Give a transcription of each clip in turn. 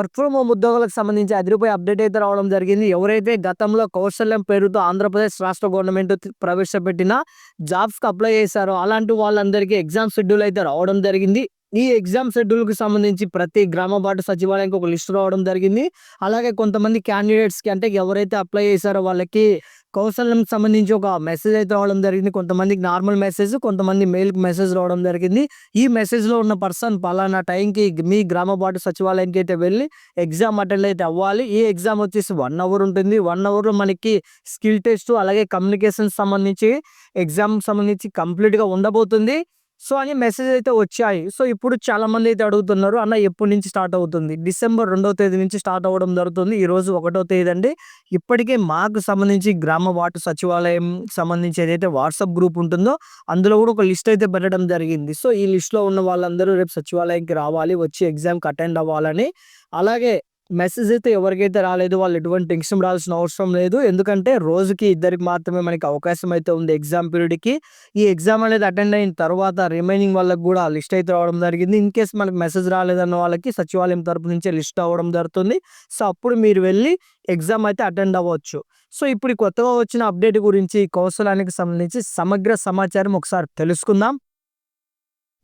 Work from home ఉద్యోగాలకు సంబంధించి అదిరిపోయి update అయితే రావడం జరిగింది. ఎవరైతే గతంలో కౌశల్యం పేరుతో ఆంధ్రప్రదేశ్ రాష్ట్ర గవర్నమెంట్ ప్రవేశపెట్టిన జాబ్స్కి అప్లై చేశారో అలాంటి వాళ్ళందరికీ ఎగ్జామ్ షెడ్యూల్ అయితే రావడం జరిగింది. ఈ ఎగ్జామ్ షెడ్యూల్కి సంబంధించి ప్రతి గ్రామ వార్డు సచివాలయానికి ఒక లిస్ట్ రావడం జరిగింది. అలాగే కొంతమంది క్యాండిడేట్స్కి అంటే ఎవరైతే అప్లై చేశారో వాళ్ళకి కౌశలం సంబంధించి ఒక మెసేజ్ అయితే రావడం జరిగింది. కొంతమందికి నార్మల్ మెసేజ్ కొంతమంది మెయిల్కి మెసేజ్ రావడం జరిగింది. ఈ మెసేజ్లో ఉన్న పర్సన్ పలానా టైంకి మీ గ్రామ వార్డు సచివాలయానికి అయితే వెళ్ళి ఎగ్జామ్ అటెండ్ అయితే అవ్వాలి. ఈ ఎగ్జామ్ వచ్చేసి వన్ అవర్ ఉంటుంది. వన్ అవర్లో మనకి స్కిల్ టెస్ట్ అలాగే కమ్యూనికేషన్ సంబంధించి ఎగ్జామ్ సంబంధించి కంప్లీట్గా ఉండబోతుంది. సో అని మెసేజ్ అయితే వచ్చాయి. సో ఇప్పుడు చాలా మంది అయితే అడుగుతున్నారు అన్న ఎప్పటి నుంచి స్టార్ట్ అవుతుంది? డిసెంబర్ రెండవ తేదీ నుంచి స్టార్ట్ అవ్వడం జరుగుతుంది. ఈ రోజు ఒకటో తేదీ అండి. ఇప్పటికే మాకు సంబంధించి గ్రామ వార్డు సచివాలయం సంబంధించి ఏదైతే వాట్సాప్ గ్రూప్ ఉంటుందో అందులో కూడా ఒక లిస్ట్ అయితే పెట్టడం జరిగింది. సో ఈ లిస్ట్లో ఉన్న వాళ్ళందరూ రేపు సచివాలయంకి రావాలి వచ్చి ఎగ్జామ్కి అటెండ్ అవ్వాలని. అలాగే మెసేజ్ అయితే ఎవరికైతే రాలేదు వాళ్ళు ఎటువంటి టెన్షన్ రావాల్సిన అవసరం లేదు. ఎందుకంటే రోజుకి ఇద్దరికి మాత్రమే మనకి అవకాశం అయితే ఉంది. ఎగ్జామ్ పీరియడ్కి ఈ ఎగ్జామ్ అనేది అటెండ్ అయిన తర్వాత రిమైనింగ్ వాళ్ళకి కూడా లిస్ట్ అయితే రావడం జరిగింది. ఇన్ కేస్ మనకి మెసేజ్ రాలేదన్న వాళ్ళకి సచివాలయం తరపు నుంచే లిస్ట్ అవ్వడం జరుగుతుంది. సో అప్పుడు మీరు వెళ్ళి ఎగ్జామ్ అయితే అటెండ్ అవ్వచ్చు. సో ఇప్పుడు కొత్తగా వచ్చిన అప్డేట్ గురించి కౌశలానికి సంబంధించి సమగ్ర సమాచారం ఒకసారి తెలుసుకుందాం.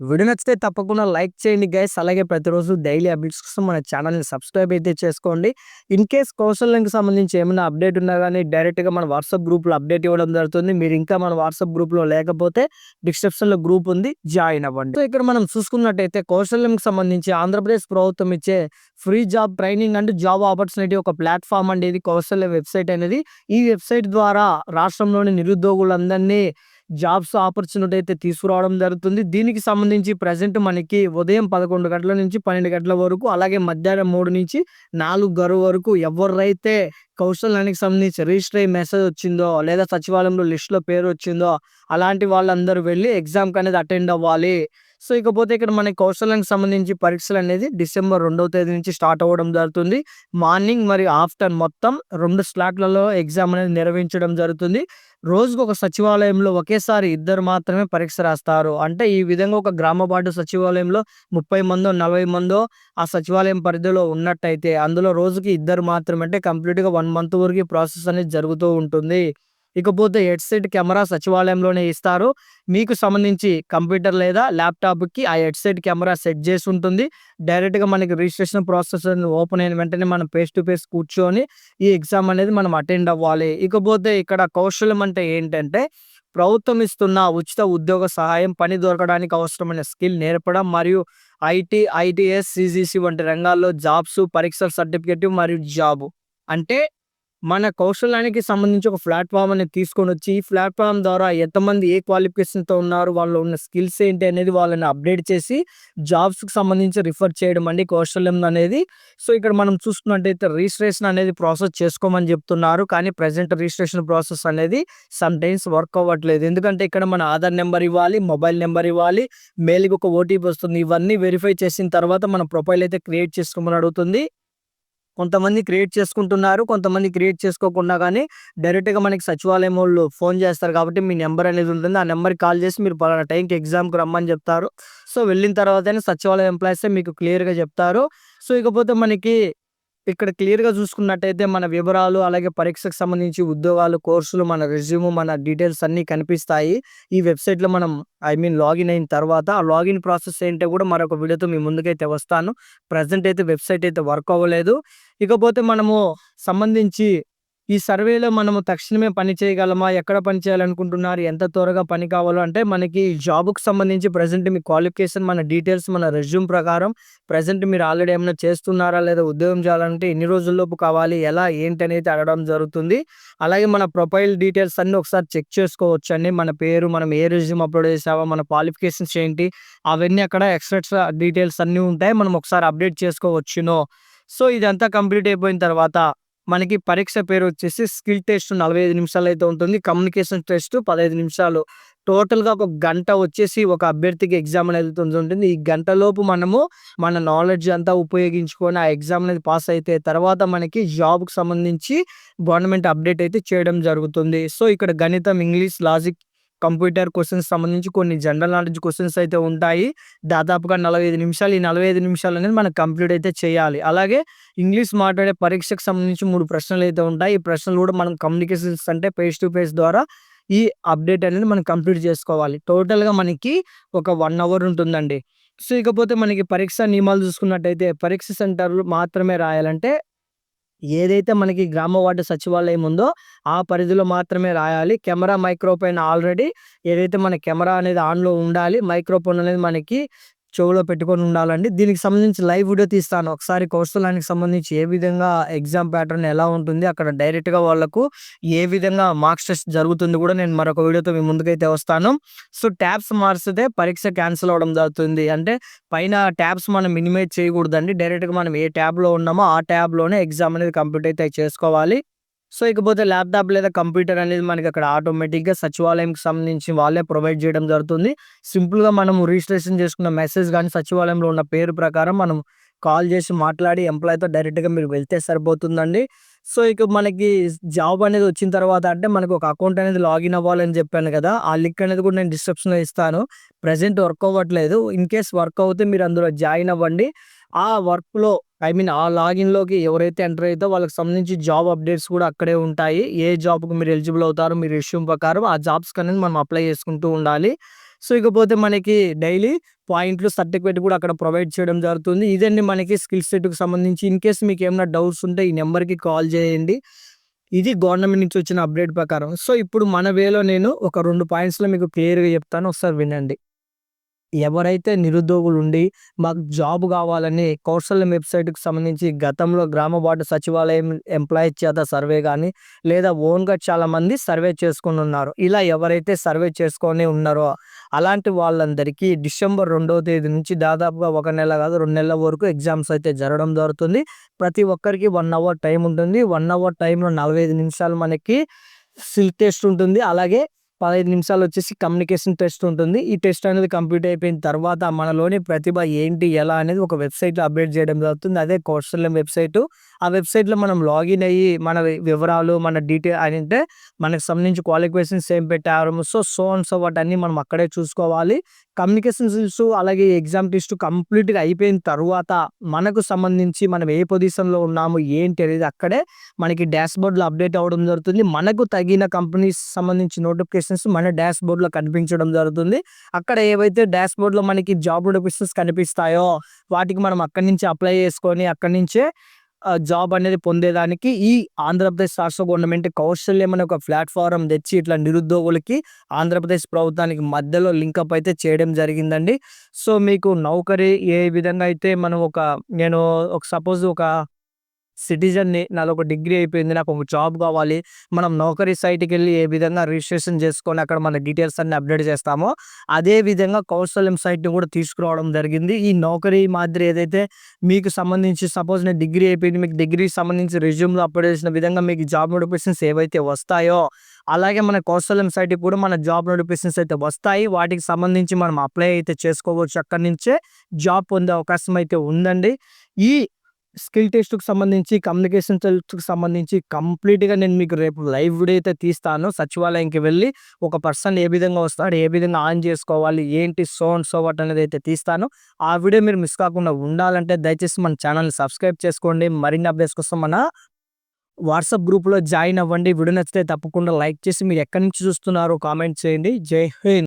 వీడియో నచ్చితే తప్పకుండా లైక్ చేయండి గైస్. అలాగే ప్రతిరోజు డైలీ అప్డేట్స్ కోసం మన ఛానల్ని సబ్స్క్రైబ్ అయితే చేసుకోండి. ఇన్ కేస్ కౌశల్యంకి సంబంధించి ఏమైనా అప్డేట్ ఉన్నా కానీ డైరెక్ట్గా మన వాట్సాప్ గ్రూప్లో అప్డేట్ ఇవ్వడం జరుగుతుంది. మీరు ఇంకా మన వాట్సాప్ గ్రూప్లో లేకపోతే డిస్క్రిప్షన్లో గ్రూప్ ఉంది. జాయిన్ అవ్వండి. సో ఇక్కడ మనం చూసుకున్నట్టయితే కౌశల్యంకి సంబంధించి ఆంధ్రప్రదేశ్ ప్రభుత్వం ఇచ్చే free job training and job opportunity ఒక ప్లాట్ఫామ్ అండి. ఇది కౌశల్య వెబ్సైట్ అనేది. ఈ వెబ్సైట్ ద్వారా రాష్ట్రంలోని నిరుద్యోగులందరినీ జాబ్స్ ఆపర్చునిటీ అయితే తీసుకురావడం జరుగుతుంది. దీనికి సంబంధించి ప్రజెంట్ మనకి ఉదయం పదకొండు గంటల నుంచి పన్నెండు గంటల వరకు అలాగే మధ్యాహ్నం మూడు నుంచి నాలుగు గరువు వరకు ఎవరైతే కౌశల్యానికి సంబంధించి రిజిస్టర్ అయ్యి మెసేజ్ వచ్చిందో లేదా సచివాలయంలో లిస్ట్లో పేరు వచ్చిందో అలాంటి వాళ్ళందరూ వెళ్ళి ఎగ్జామ్కి అనేది అటెండ్ అవ్వాలి. సో ఇకపోతే ఇక్కడ మనకి కౌశల్యానికి సంబంధించి పరీక్షలు అనేది డిసెంబర్ రెండవ తేదీ నుంచి స్టార్ట్ అవ్వడం జరుగుతుంది. మార్నింగ్ మరియు ఆఫ్టర్ మొత్తం రెండు స్లాట్లలో ఎగ్జామ్ అనేది నిర్వహించడం జరుగుతుంది. రోజుకు ఒక సచివాలయంలో ఒకేసారి ఇద్దరు మాత్రమే పరీక్ష రాస్తారు. అంటే ఈ విధంగా ఒక గ్రామ వార్డు సచివాలయంలో ముప్పై మందో నలభై మందో ఆ సచివాలయం పరిధిలో ఉన్నట్టయితే అందులో రోజుకి ఇద్దరు మాత్రమే అంటే కంప్లీట్గా వన్ మంత్ వరకు ప్రాసెస్ అనేది జరుగుతూ ఉంటుంది. ఇకపోతే హెడ్సెట్ కెమెరా సచివాలయంలోనే ఇస్తారు. మీకు సంబంధించి కంప్యూటర్ లేదా ల్యాప్టాప్కి ఆ హెడ్సెట్ కెమెరా సెట్ చేసి ఉంటుంది. డైరెక్ట్గా మనకి రిజిస్ట్రేషన్ ప్రాసెస్ ఓపెన్ అయిన వెంటనే మనం ఫేస్ టు ఫేస్ కూర్చొని ఈ ఎగ్జామ్ అనేది మనం అటెండ్ అవ్వాలి. ఇకపోతే ఇక్కడ కౌశలం అంటే ఏంటంటే ప్రభుత్వం ఇస్తున్న ఉచిత ఉద్యోగ సహాయం పని దొరకడానికి అవసరమైన స్కిల్ నేర్పడం మరియు ఐటీ ఐటీఎస్ సిజిసి వంటి రంగాల్లో జాబ్స్ పరీక్షల సర్టిఫికేట్ మరియు జాబ్. అంటే మన కౌశలానికి సంబంధించి ఒక ప్లాట్ఫామ్ అనేది తీసుకొని వచ్చి ఈ ప్లాట్ఫామ్ ద్వారా ఎంతమంది ఏ క్వాలిఫికేషన్తో ఉన్నారు వాళ్ళు ఉన్న స్కిల్స్ ఏంటి అనేది వాళ్ళని అప్డేట్ చేసి జాబ్స్కి సంబంధించి రిఫర్ చేయడం అండి కౌశల్యం అనేది. సో ఇక్కడ మనం చూసుకున్నట్టయితే రిజిస్ట్రేషన్ అనేది ప్రాసెస్ చేసుకోమని చెప్తున్నారు. కానీ ప్రజెంట్ రిజిస్ట్రేషన్ ప్రాసెస్ అనేది సమ్ టైమ్స్ వర్క్ అవ్వట్లేదు. ఎందుకంటే ఇక్కడ మన ఆధార్ నెంబర్ ఇవ్వాలి మొబైల్ నెంబర్ ఇవ్వాలి మెయిల్కి ఒక ఓటీపీ వస్తుంది. ఇవన్నీ వెరిఫై చేసిన తర్వాత మన ప్రొఫైల్ అయితే క్రియేట్ చేసుకోమని అడుగుతుంది. కొంతమంది క్రియేట్ చేసుకుంటున్నారు కొంతమంది క్రియేట్ చేసుకోకుండా కానీ డైరెక్ట్గా మనకి సచివాలయం వాళ్ళు ఫోన్ చేస్తారు కాబట్టి మీ నెంబర్ అనేది ఉంటుంది. ఆ నెంబర్కి కాల్ చేసి మీరు పలానా టైంకి ఎగ్జామ్కి రమ్మని చెప్తారు. సో వెళ్ళిన తర్వాతనే సచివాలయం ఎంప్లాయీస్ మీకు క్లియర్గా చెప్తారు. సో ఇకపోతే మనకి ఇక్కడ క్లియర్గా చూసుకున్నట్టయితే మన వివరాలు అలాగే పరీక్షకు సంబంధించి ఉద్యోగాలు కోర్సులు మన రెజ్యూమ్ మన డీటెయిల్స్ అన్నీ కనిపిస్తాయి. ఈ వెబ్సైట్లో మనం ఐ మీన్ లాగిన్ అయిన తర్వాత ఆ లాగిన్ ప్రాసెస్ ఏంటో కూడా మరొక వీడియోతో మీ ముందుకైతే వస్తాను. ప్రజెంట్ అయితే వెబ్సైట్ అయితే వర్క్ అవ్వలేదు. ఇకపోతే మనము సంబంధించి ఈ సర్వేలో మనము తక్షణమే పని చేయగలమా? ఎక్కడ పని చేయాలనుకుంటున్నారు? ఎంత త్వరగా పని కావాలో? అంటే మనకి జాబ్కి సంబంధించి ప్రజెంట్ మీ క్వాలిఫికేషన్ మన డీటెయిల్స్ మన రెజ్యూమ్ ప్రకారం ప్రజెంట్ మీరు ఆల్రెడీ ఏమైనా చేస్తున్నారా? లేదా ఉద్యోగం చేయాలంటే ఎన్ని రోజుల్లోపు కావాలి? ఎలా? ఏంటి అనేది అడగడం జరుగుతుంది. అలాగే మన ప్రొఫైల్ డీటెయిల్స్ అన్నీ ఒకసారి చెక్ చేసుకోవచ్చు అండి. మన పేరు మనం ఏ రెజ్యూమ్ అప్లోడ్ చేసావా మన క్వాలిఫికేషన్స్ ఏంటి? అవన్నీ అక్కడ ఎక్స్ట్రా డీటెయిల్స్ అన్నీ ఉంటాయి. మనం ఒకసారి అప్డేట్ చేసుకోవచ్చునో. సో ఇదంతా కంప్లీట్ అయిపోయిన తర్వాత మనకి పరీక్ష పేరు వచ్చేసి స్కిల్ టెస్ట్ నలభై ఐదు నిమిషాలు అయితే ఉంటుంది. కమ్యూనికేషన్ టెస్ట్ పదహైదు నిమిషాలు. టోటల్గా ఒక గంట వచ్చేసి ఒక అభ్యర్థికి ఎగ్జామ్ అనేది ఉంటుంది. ఈ గంటలోపు మనము మన నాలెడ్జ్ అంతా ఉపయోగించుకొని ఆ ఎగ్జామ్ అనేది పాస్ అయితే తర్వాత మనకి జాబ్కి సంబంధించి గవర్నమెంట్ అప్డేట్ అయితే చేయడం జరుగుతుంది. సో ఇక్కడ గణితం ఇంగ్లీష్ లాజిక్ కంప్యూటర్ క్వశ్చన్స్ సంబంధించి కొన్ని జనరల్ నాలెడ్జ్ క్వశ్చన్స్ అయితే ఉంటాయి. దాదాపుగా 45 నిమిషాలు. ఈ 45 నిమిషాలు అనేది మనం కంప్లీట్ అయితే చేయాలి. అలాగే ఇంగ్లీష్ మాట్లాడే పరీక్షకు సంబంధించి మూడు ప్రశ్నలు అయితే ఉంటాయి. ఈ ప్రశ్నలు కూడా మనం కమ్యూనికేషన్స్ అంటే ఫేస్ టు ఫేస్ ద్వారా ఈ అప్డేట్ అనేది మనం కంప్లీట్ చేసుకోవాలి. టోటల్‌గా మనకి ఒక వన్ అవర్ ఉంటుందండి. సో, ఇకపోతే మనకి పరీక్ష నియమాలు చూసుకున్నట్టయితే పరీక్ష సెంటర్లు మాత్రమే రాయాలంటే ఏదైతే మనకి గ్రామ వార్డు సచివాలయం ఉందో ఆ పరిధిలో మాత్రమే రాయాలి. కెమెరా, మైక్రోఫోన్ ఆల్రెడీ ఏదైతే మన కెమెరా అనేది ఆన్‌లో ఉండాలి. మైక్రోఫోన్ అనేది మనకి చెవులో పెట్టుకొని ఉండాలండి. దీనికి సంబంధించి లైవ్ వీడియో తీస్తాను. ఒకసారి కౌశలానికి సంబంధించి ఏ విధంగా ఎగ్జామ్ ప్యాటర్న్ ఎలా ఉంటుంది, అక్కడ డైరెక్ట్‌గా వాళ్ళకు ఏ విధంగా మార్క్స్ టెస్ట్ జరుగుతుంది కూడా నేను మరొక వీడియోతో మీ ముందుకైతే వస్తాను. సో, ట్యాబ్స్ మార్చితే పరీక్ష క్యాన్సిల్ అవ్వడం జరుగుతుంది. అంటే పైన ట్యాబ్స్ మనం మినిమైజ్ చేయకూడదండి. డైరెక్ట్‌గా మనం ఏ ట్యాబ్‌లో ఉన్నామో ఆ ట్యాబ్‌లోనే ఎగ్జామ్ అనేది కంప్లీట్ అయితే చేసుకోవాలి. సో, ఇకపోతే ల్యాప్‌టాప్ లేదా కంప్యూటర్ అనేది మనకి అక్కడ ఆటోమేటిక్‌గా సచివాలయంకి సంబంధించి వాళ్ళే ప్రొవైడ్ చేయడం జరుగుతుంది. సింపుల్‌గా మనం రిజిస్ట్రేషన్ చేసుకున్న మెసేజ్ కానీ సచివాలయంలో ఉన్న పేరు ప్రకారం మనం కాల్ చేసి మాట్లాడి ఎంప్లాయ్‌తో డైరెక్ట్‌గా మీరు వెళ్తే సరిపోతుందండి. సో, ఇక మనకి జాబ్ అనేది వచ్చిన తర్వాత అంటే మనకు ఒక అకౌంట్ అనేది లాగిన్ అవ్వాలని చెప్పాను కదా! ఆ లింక్ అనేది కూడా నేను డిస్క్రిప్షన్‌లో ఇస్తాను. ప్రజెంట్ వర్క్ అవ్వట్లేదు. ఇన్ కేస్ వర్క్ అవుతే మీరు అందులో జాయిన్ అవ్వండి. ఆ వర్క్‌లో ఐ మీన్ ఆ లాగిన్‌లోకి ఎవరైతే ఎంటర్ అయితారో వాళ్ళకి సంబంధించి జాబ్ అప్డేట్స్ కూడా అక్కడే ఉంటాయి. ఏ జాబ్‌కి మీరు ఎలిజిబుల్ అవుతారో మీరు ఇష్యూ ప్రకారం ఆ జాబ్స్‌కి అనేది మనం అప్లై చేసుకుంటూ ఉండాలి. సో, ఇకపోతే మనకి డైలీ పాయింట్లు, సర్టిఫికేట్ కూడా అక్కడ ప్రొవైడ్ చేయడం జరుగుతుంది. ఇదండి మనకి స్కిల్ సెట్‌కి సంబంధించి. ఇన్‌కేస్ మీకు ఏమైనా డౌట్స్ ఉంటే ఈ నెంబర్కి కాల్ చేయండి. ఇది గవర్నమెంట్ నుంచి వచ్చిన అప్డేట్ ప్రకారం. సో, ఇప్పుడు మన వేలో నేను ఒక రెండు పాయింట్స్‌లో మీకు క్లియర్‌గా చెప్తాను. ఒకసారి వినండి. ఎవరైతే నిరుద్యోగులు ఉండి మాకు జాబ్ కావాలని కౌశల్యం వెబ్‌సైట్‌కి సంబంధించి గతంలో గ్రామ వార్డు సచివాలయం ఎంప్లాయీస్ చేత సర్వే కానీ లేదా ఓన్‌గా చాలామంది సర్వే చేసుకొని ఉన్నారు. ఇలా ఎవరైతే సర్వే చేసుకొని ఉన్నారో అలాంటి వాళ్ళందరికీ డిసెంబర్ రెండవ తేదీ నుంచి దాదాపుగా ఒక నెల కాదు రెండు నెలల వరకు ఎగ్జామ్స్ అయితే జరగడం జరుగుతుంది. ప్రతి ఒక్కరికి వన్ అవర్ టైం ఉంటుంది. వన్ అవర్ టైంలో 45 నిమిషాలు మనకి సిల్ టెస్ట్ ఉంటుంది. అలాగే 15 నిమిషాలు వచ్చేసి కమ్యూనికేషన్ టెస్ట్ ఉంటుంది. ఈ టెస్ట్ అనేది కంప్లీట్ అయిపోయిన తర్వాత మనలోని ప్రతిభ ఏంటి, ఎలా అనేది ఒక వెబ్‌సైట్‌లో అప్డేట్ చేయడం జరుగుతుంది. అదే కౌశల్యం వెబ్‌సైటు. ఆ వెబ్‌సైట్‌లో మనం లాగిన్ అయ్యి మన వివరాలు, మన డీటెయిల్ అంటే మనకు సంబంధించి క్వాలిఫికేషన్స్ ఏం పెట్టారు. సో, సో అండ్ సో వాటన్నీ మనం అక్కడే చూసుకోవాలి. కమ్యూనికేషన్ స్కిల్స్ అలాగే ఎగ్జామ్ టెస్ట్ కంప్లీట్‌గా అయిపోయిన తర్వాత మనకు సంబంధించి మనం ఏ పొజిషన్‌లో ఉన్నాము, ఏంటి అనేది అక్కడే మనకి డాష్‌బోర్డ్‌లో అప్డేట్ అవ్వడం జరుగుతుంది. మనకు తగిన కంపెనీస్ సంబంధించి నోటిఫికేషన్స్ మన డాష్‌బోర్డ్‌లో కనిపించడం జరుగుతుంది. అక్కడ ఏవైతే డాష్ బోర్డ్లో మనకి జాబ్ నోటిఫికేషన్స్ కనిపిస్తాయో వాటికి మనం అక్కడి నుంచి అప్లై చేసుకొని అక్కడి నుంచే జాబ్ అనేది పొందేదానికి ఈ ఆంధ్రప్రదేశ్ రాష్ట్ర గవర్నమెంట్ కౌశల్యం అనే ఒక ప్లాట్ఫారం తెచ్చి ఇట్లా నిరుద్యోగులకి ఆంధ్రప్రదేశ్ ప్రభుత్వానికి మధ్యలో లింకప్ అయితే చేయడం జరిగిందండి. సో, మీకు నౌకరీ ఏ విధంగా అయితే మనం ఒక నేను ఒక సపోజ్ ఒక సిటిజన్‌ని నాదొక డిగ్రీ అయిపోయింది. నాకు ఒక జాబ్ కావాలి. మనం నౌకరీ సైట్‌కెళ్ళి ఏ విధంగా రిజిస్ట్రేషన్ చేసుకొని అక్కడ మన డీటెయిల్స్ అన్ని అప్డేట్ చేస్తామో అదే విధంగా కౌశల్యం సైట్‌ని కూడా తీసుకురావడం జరిగింది. ఈ నౌకరీ మాదిరి ఏదైతే మీకు సంబంధించి సపోజ్ నేను డిగ్రీ అయిపోయింది. మీకు డిగ్రీకి సంబంధించి రెజ్యూమ్‌లో అప్డేట్ చేసిన విధంగా మీకు జాబ్ నోటిఫికేషన్స్ ఏవైతే వస్తాయో అలాగే మన కౌశల్యం సైట్‌కి కూడా మన జాబ్ నోటిఫికేషన్స్ అయితే వస్తాయి. వాటికి సంబంధించి మనం అప్లై అయితే చేసుకోవచ్చు. అక్కడి నుంచే జాబ్ పొందే అవకాశం అయితే ఉందండి. ఈ స్కిల్ టెస్ట్‌కి సంబంధించి, కమ్యూనికేషన్ టెస్ట్‌కి సంబంధించి కంప్లీట్‌గా నేను మీకు రేపు లైవ్ వీడియో అయితే తీస్తాను. సచివాలయంకి వెళ్ళి ఒక పర్సన్ ఏ విధంగా వస్తాడు, ఏ విధంగా ఆన్ చేసుకోవాలి, ఏంటి సో అండ్ సో వాట్ అనేది అయితే తీస్తాను. ఆ వీడియో మీరు మిస్ కాకుండా ఉండాలంటే దయచేసి మన ఛానల్ని సబ్స్క్రైబ్ చేసుకోండి. మరిన్ని అప్డేట్స్ కోసం మన వాట్సాప్ గ్రూప్‌లో జాయిన్ అవ్వండి. వీడియో నచ్చితే తప్పకుండా లైక్ చేసి మీరు ఎక్కడి నుంచి చూస్తున్నారో కామెంట్ చేయండి. జై హింద్.